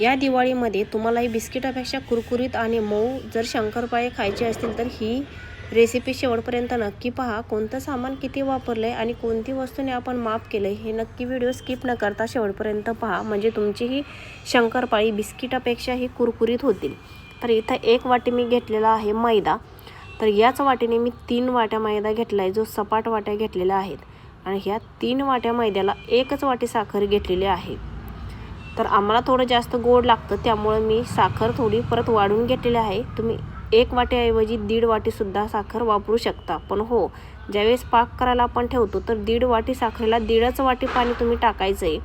या दिवाळीमध्ये तुम्हालाही बिस्किटापेक्षा कुरकुरीत आणि मऊ जर शंकरपाळे खायचे असतील तर ही रेसिपी शेवटपर्यंत नक्की पहा. कोणतं सामान किती वापरलं आहे आणि कोणती वस्तूने आपण माफ केलं आहे हे नक्की व्हिडिओ स्किप न करता शेवटपर्यंत पहा. म्हणजे तुमची ही शंकरपाळी बिस्किटापेक्षाही कुरकुरीत होतील. तर इथं एक वाटी मी घेतलेला आहे मैदा. तर याच वाटीने मी तीन वाट्या मैदा घेतला आहे जो सपाट वाट्या घेतलेल्या आहेत. आणि ह्या तीन वाट्या मैद्याला एकच वाटी साखर घेतलेली आहे. तर आम्हाला थोडं जास्त गोड लागतं त्यामुळं मी साखर थोडी परत वाढून घेतलेली आहे. तुम्ही एक वाटीऐवजी दीड वाटीसुद्धा साखर वापरू शकता. पण हो ज्यावेळेस पाक करायला आपण ठेवतो तर दीड वाटी साखरेला दीडच वाटी पाणी तुम्ही टाकायचं आहे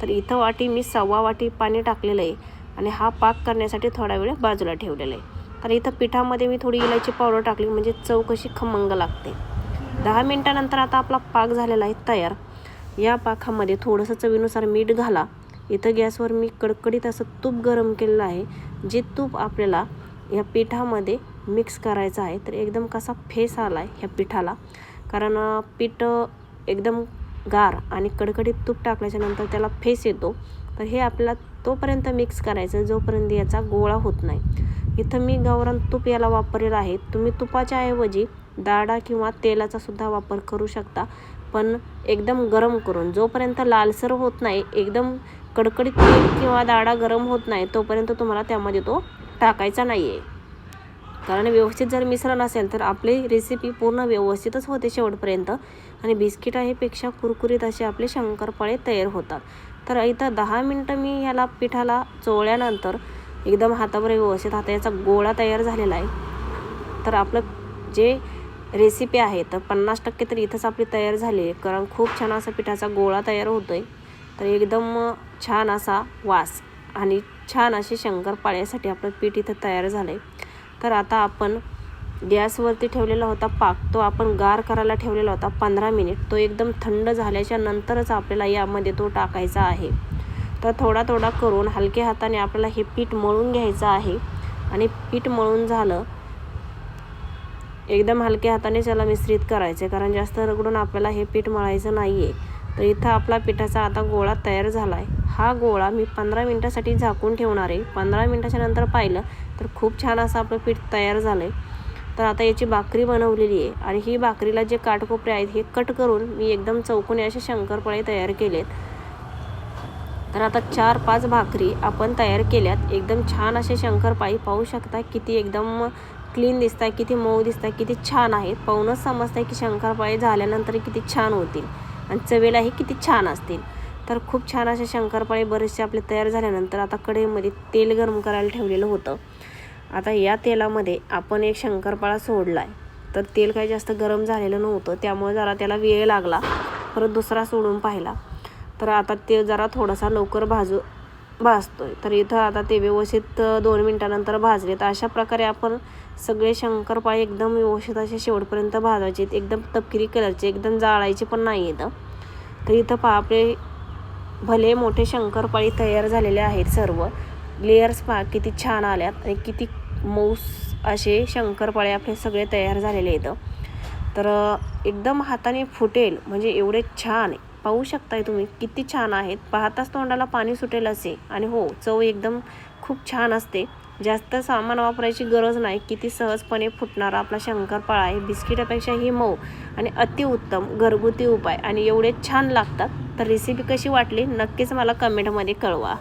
तर इथं वाटी मी सव्वा वाटी पाणी टाकलेलं आहे आणि हा पाक करण्यासाठी थोडा वेळ बाजूला ठेवलेला आहे. तर इथं पिठामध्ये मी थोडी इलायची पावडर टाकली म्हणजे चव कशी खमंग लागते. दहा मिनटानंतर आता आपला पाक झालेला आहे तयार. या पाकामध्ये थोडंसं चवीनुसार मीठ घाला. इथं गॅसवर मी कडकडीत असं तूप गरम केलेलं आहे. जे तूप आपल्याला या पिठामध्ये मिक्स करायचं आहे तर एकदम कसा फेस आला आहे ह्या पिठाला. कारण पीठ एकदम गार आणि कडकडीत तूप टाकल्याच्यानंतर त्याला फेस येतो. तर हे आपल्याला तोपर्यंत मिक्स करायचं जोपर्यंत याचा गोळा होत नाही. इथं मी गावरान तूप याला वापरलेलं आहे. तुम्ही तुपाच्या ऐवजी डाळा किंवा तेलाचा सुद्धा वापर करू शकता. पण एकदम गरम करून जोपर्यंत लालसर होत नाही एकदम कडकडीत तेल किंवा दाडा गरम होत नाही तोपर्यंत तुम्हाला त्यामध्ये तो टाकायचा नाही आहे कारण व्यवस्थित जर मिश्रण असेल तर आपली रेसिपी पूर्ण व्यवस्थितच होते शेवटपर्यंत. आणि बिस्किट आहेपेक्षा कुरकुरीत असे आपले शंकरपाळे तयार होतात. तर इथं दहा मिनटं मी ह्याला पिठाला चोळल्यानंतर एकदम हातावर व्यवस्थित हाता याचा गोळा तयार झालेला आहे. तर आपलं जे रेसिपी आहे. तर पन्नास टक्के तर इथंच आपली तयार झाली आहे. कारण खूप छान असा पिठाचा गोळा तयार होतो आहे तर एकदम छान असा वास आणि छान असे शंकरपाळ्यासाठी आपलं पीठ इथं तयार झालं आहे तर आता आपण गॅसवरती ठेवलेला होता पाक. तो आपण गार करायला ठेवलेला होता पंधरा मिनिट. तो एकदम थंड झाल्याच्या नंतरच आपल्याला यामध्ये तो टाकायचा आहे. तर थोडा थोडा करून हलक्या हाताने आपल्याला हे पीठ मळून घ्यायचं आहे. आणि पीठ मळून झालं एकदम हलक्या हाताने त्याला मिश्रित करायचे कारण जास्त रगडून आपल्याला हे पीठ मळायचं नाही आहे तर इथं आपला पिठाचा आता गोळा तयार झाला आहे हा गोळा मी पंधरा मिनटासाठी झाकून ठेवणार आहे. पंधरा मिनटाच्या नंतर पाहिलं तर खूप छान असं आपलं पीठ तयार झालं आहे तर आता याची भाकरी बनवलेली आहे आणि ही भाकरीला जे काटकोपरे आहेत हे कट करून मी एकदम चौकोनी असे शंकरपाळे तयार केलेत. तर आता चार पाच भाकरी आपण तयार केल्यात. एकदम छान असे शंकरपाळी पाहू शकता किती एकदम क्लीन दिसत आहे किती मऊ दिसत आहे किती छान आहेत. पाहूनच समजत आहे की शंकरपाळी झाल्यानंतर किती छान होतील आणि चवेलाही किती छान असतील. तर खूप छान असे शंकरपाळे बरेचसे आपले तयार झाल्यानंतर आता कढईमध्ये तेल गरम करायला ठेवलेलं होतं. आता या तेलामध्ये आपण एक शंकरपाळा सोडला आहे तर तेल काही जास्त गरम झालेलं नव्हतं त्यामुळे जरा त्याला वेळ लागला. परत दुसरा सोडून पाहिला. तर आता ते जरा थोडासा लवकर भाजू भाजतोय. तर इथं आता ते व्यवस्थित दोन मिनटानंतर भाजले तर अशा प्रकारे आपण सगळे शंकरपाळे एकदम व्यवस्थित असे शेवटपर्यंत भाजायचे. एकदम तपकिरी कलरचे एकदम जाळायचे पण नाही येतं तर इथं पहा आपले भले मोठे शंकरपाळी तयार झालेले आहेत सर्व. लेयर्स पहा किती छान आल्यात आणि किती मऊस असे शंकरपाळे आपले सगळे तयार झालेले आहेत. तर एकदम हाताने फुटेल म्हणजे एवढे छान पाहू शकताय तुम्ही. किती छान आहेत. पाहताच तोंडाला पाणी सुटेल असे. आणि हो चव एकदम खूप छान असते. जास्त सामान वापरायची गरज नाही. किती सहजपणे फुटणारा आपला शंकरपाळा आहे. बिस्किटापेक्षा ही मऊ आणि अतिउत्तम घरगुती उपाय. आणि एवढे छान लागतात. तर रेसिपी कशी वाटली? नक्कीच मला कमेंटमध्ये कळवा.